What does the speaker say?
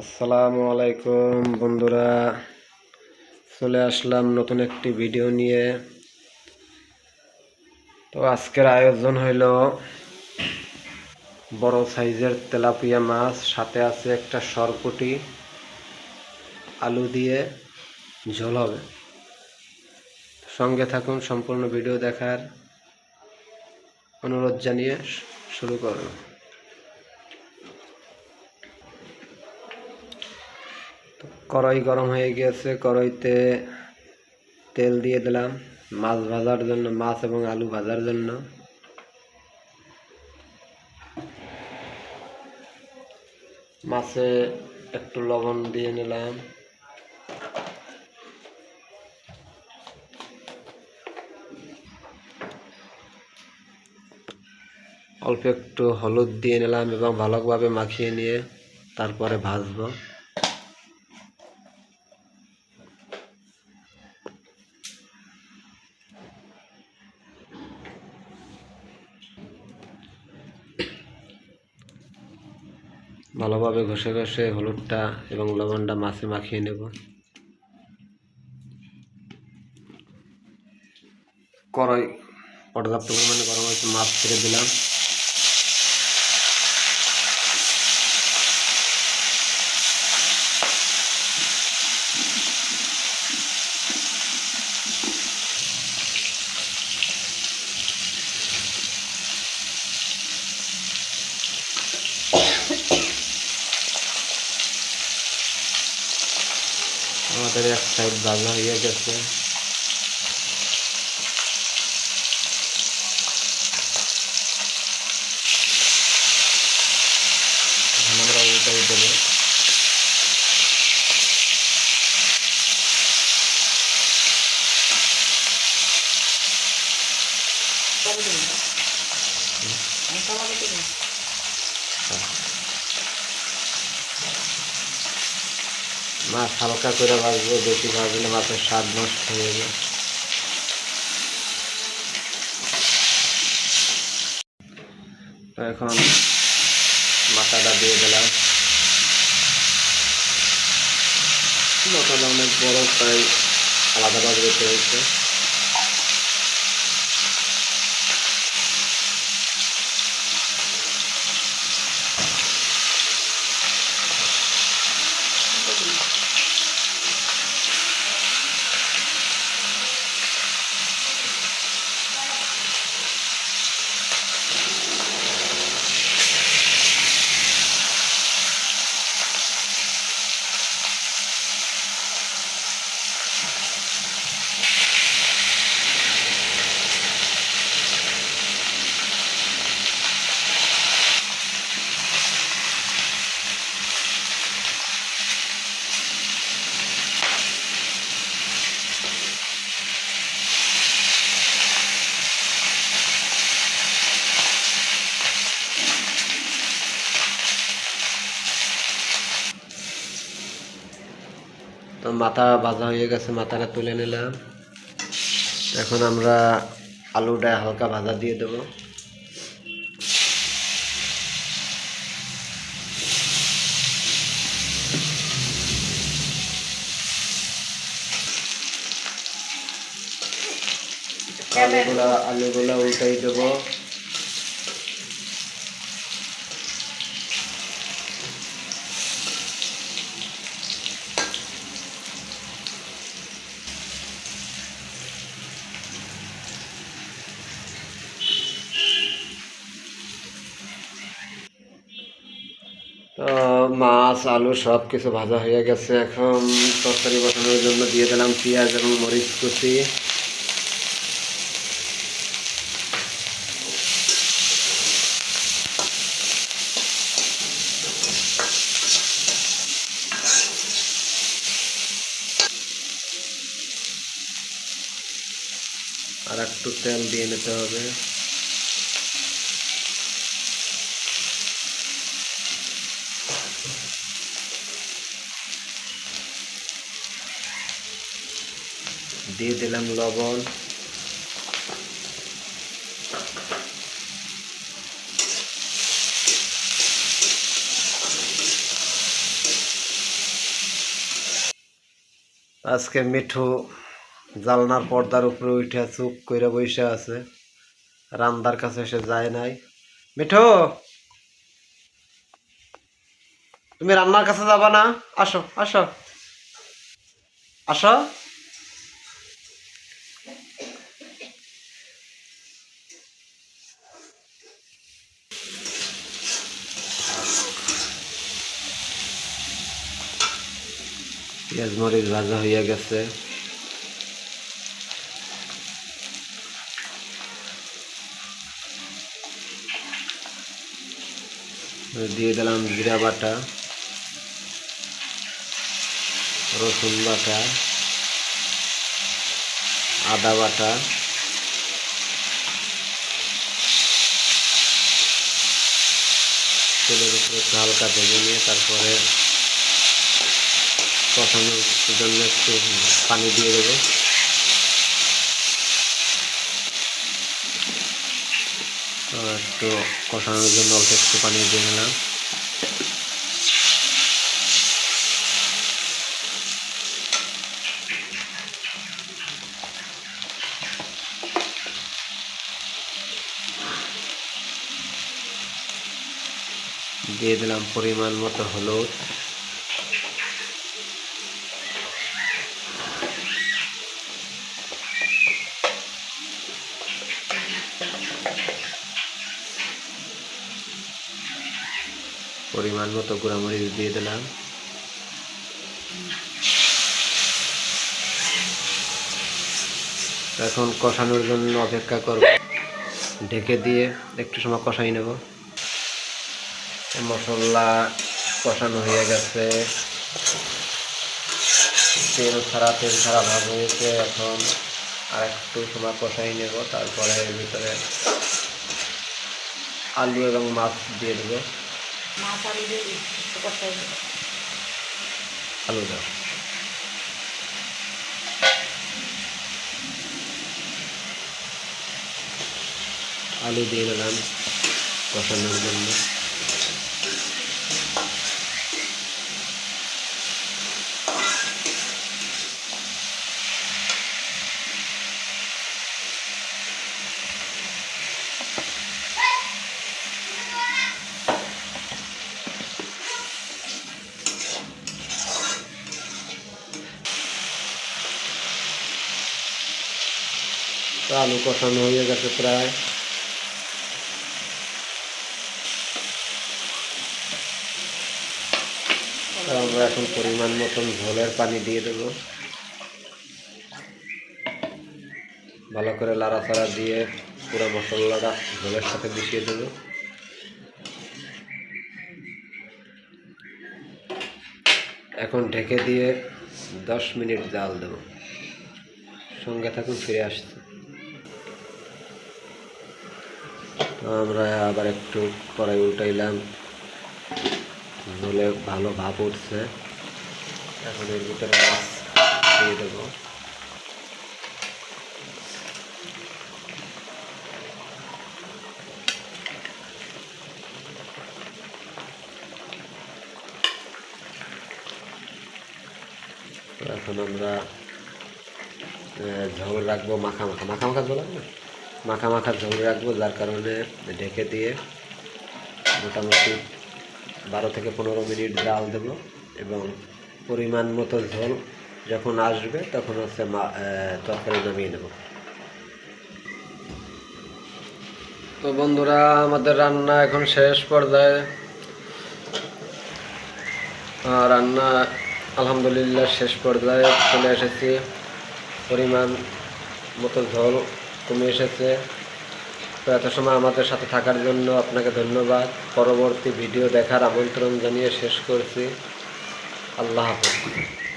আসসালামু আলাইকুম, বন্ধুরা। চলে আসলাম নতুন একটি ভিডিও নিয়ে। তো আজকের আয়োজন হইল বড় সাইজের তেলাপিয়া মাছ, সাথে আছে একটা সরপুটি, আলু দিয়ে ঝোল হবে। সঙ্গে থাকুন, সম্পূর্ণ ভিডিও দেখার অনুরোধ জানিয়ে শুরু করুন কড়াই গরম হয়ে গিয়েছে, কড়াইতে তেল দিয়ে দিলাম মাছ ভাজার জন্য, মাছ এবং আলু ভাজার জন্য। মাছে একটু লবণ দিয়ে নিলাম। অল্প একটু হলুদ দিয়ে নিলাম এবং ভালোভাবে মাখিয়ে নিয়ে তারপরে ভাজবো। ভালোভাবে ঘষে ঘষে হলুদটা এবং লবণটা মাছে মাখিয়ে নেব। কড়াই পর্যাপ্ত পরিমাণে গরম হয়েছে, মাছ ছেড়ে দিলাম। আমাদের এক সাইড ভাজা হয়ে গেছে। আমরা উল্টাই দেবো। মাছ হালকা করে ভাজবো, বেশি ভাজলে মাছের স্বাদ নষ্ট হয়ে যাবে। এখন মাথাটা দিয়ে দিলাম। মাথাটা অনেক বড় তাই আলাদাভাবে রেখে হয়েছে মাথা ভাজা হয়ে গেছে, মাথাটা তুলে নিলাম। এখন আমরা আলুটা হালকা ভাজা দিয়ে দেবো। আলুগুলা আলুগুলা উল্টাই দেবো। মাছ, আলু সব কিছু ভাজা হয়ে গেছে এখন। তরকারি বসানোর জন্য দিয়ে দিলাম পেঁয়াজ এবং মরিচ কুচি। আর একটু তেল দিয়ে নিতে হবে। দিয়ে দিলাম লবণ। আজকে মিঠু জালনার পর্দার উপরে উঠে চুপ কইরা বসে আছে। রান্দার কাছে এসে যায় নাই। মিঠু! তুমি রান্নার কাছে যাবা না? আসো আসো। আসো। পেঁয়াজ মরিচ ভাজা হইয়া গেছে। দিয়ে দিলাম জিরা বাটা, রসুন বাটা, আদা বাটা, তেলের উপরে হালকা ভেজে নিয়ে তারপরে কষানোর জন্য একটু পানি দিয়ে দেবো। একটু কষানোর জন্য অল্প একটু পানি দিয়ে নিলাম। দিয়ে দিলাম পরিমাণ মতো হলুদ। পরিমাণ মতো গুঁড়ামরিচ দিয়ে দিলাম। এখন কষানোর জন্য অপেক্ষা করব। ঢেকে দিয়ে একটু সময় কষাই নেব। মশলা কষানো হয়ে গেছে। তেল ছাড়া তেল ছাড়া ভাগ হয়েছে। এখন আর একটু সময় কষাই নেব। তারপরে এর ভিতরে আলু এবং মাছ দিয়ে দেবো। একটু কষাই। আলু দাও আলু দিয়ে দিলাম কষানোর জন্য আলু কষানো হয়ে গেছে প্রায়। আমরা এখন পরিমাণ মতন ঝোলের পানি দিয়ে দেবো। ভালো করে লাড়াচাড়া দিয়ে পুরো মশলাটা ঝোলের সাথে মিশিয়ে দেবো। এখন ঢেকে দিয়ে দশ মিনিট জাল দেবো। সঙ্গে থাকুন, ফিরে আসছে। আমরা আবার একটু কড়াই উল্টাইলাম। হলে ভালো ভাব উঠছে। এখন এর ভিতরে মাছ দিয়ে দেবো। এখন আমরা ঝোল রাখব মাখা মাখা। মাখা মাখা ঝোল রাখব মাখা মাখা ঝোল রাখব, যার কারণে ঢেকে দিয়ে মোটামুটি বারো থেকে পনেরো মিনিট জাল দেবো এবং পরিমাণ মতো ঝোল যখন আসবে তখন হচ্ছে তরকারি নামিয়ে নেব। তো বন্ধুরা, আমাদের রান্না এখন শেষ পর্যায়ে। রান্না আলহামদুলিল্লাহ শেষ পর্যায়ে চলে এসেছি। পরিমাণ মতো ঝোল কমে এসেছে। তো এত সময় আমাদের সাথে থাকার জন্য আপনাকে ধন্যবাদ। পরবর্তী ভিডিও দেখার আমন্ত্রণ জানিয়ে শেষ করছি। আল্লাহ হাফেজ।